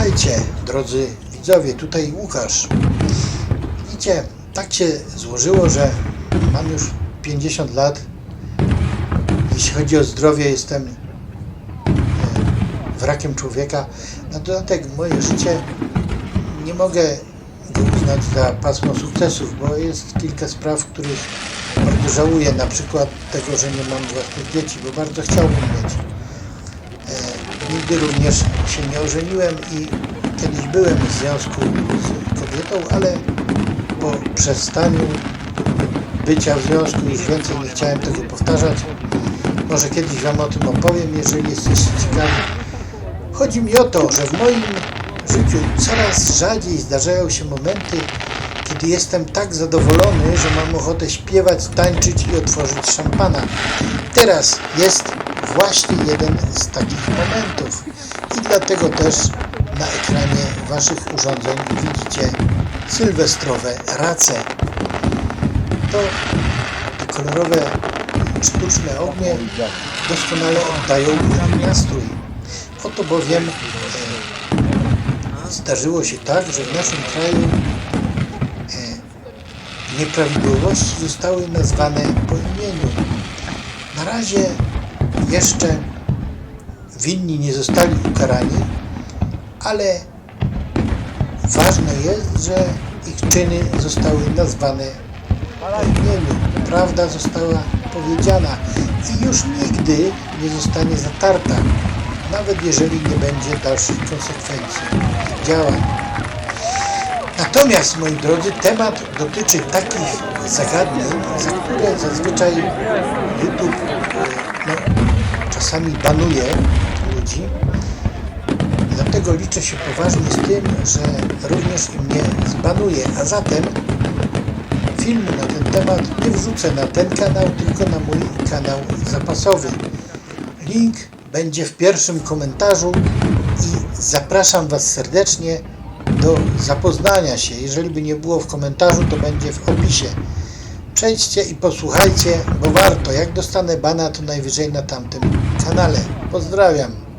Witajcie, drodzy widzowie, tutaj Łukasz. Widzicie, tak się złożyło, że mam już 50 lat. Jeśli chodzi o zdrowie, jestem e, wrakiem człowieka. Na dodatek moje życie nie mogę uznać za pasmo sukcesów, bo jest kilka spraw, których bardzo żałuję. Na przykład tego, że nie mam własnych dzieci, bo bardzo chciałbym mieć. Nigdy również się nie ożeniłem i kiedyś byłem w związku z kobietą, ale po przestaniu bycia w związku już więcej nie chciałem tego powtarzać. Może kiedyś Wam o tym opowiem, jeżeli jesteście ciekawi. Chodzi mi o to, że w moim życiu coraz rzadziej zdarzają się momenty, kiedy jestem tak zadowolony, że mam ochotę śpiewać, tańczyć i otworzyć szampana. Teraz jest właśnie jeden z takich momentów i dlatego też na ekranie Waszych urządzeń widzicie sylwestrowe race. To te kolorowe, sztuczne ognie doskonale oddają mój nastrój. Oto bowiem e, zdarzyło się tak, że w naszym kraju e, nieprawidłowości zostały nazwane po imieniu. Na razie jeszcze winni nie zostali ukarani, ale ważne jest, że ich czyny zostały nazwane po imieniu. Prawda została powiedziana i już nigdy nie zostanie zatarta, nawet jeżeli nie będzie dalszych konsekwencji działań. Natomiast, moi drodzy, temat dotyczy takich zagadnień, za które zazwyczaj YouTube no, czasami banuje ludzi. Dlatego liczę się poważnie z tym, że również i mnie zbanuje. A zatem filmu na ten temat nie wrzucę na ten kanał, tylko na mój kanał zapasowy. Link będzie w pierwszym komentarzu i zapraszam Was serdecznie do zapoznania się. Jeżeli by nie było w komentarzu, to będzie w opisie. Przejdźcie i posłuchajcie, bo warto. Jak dostanę bana, to najwyżej na tamtym kanale. Pozdrawiam.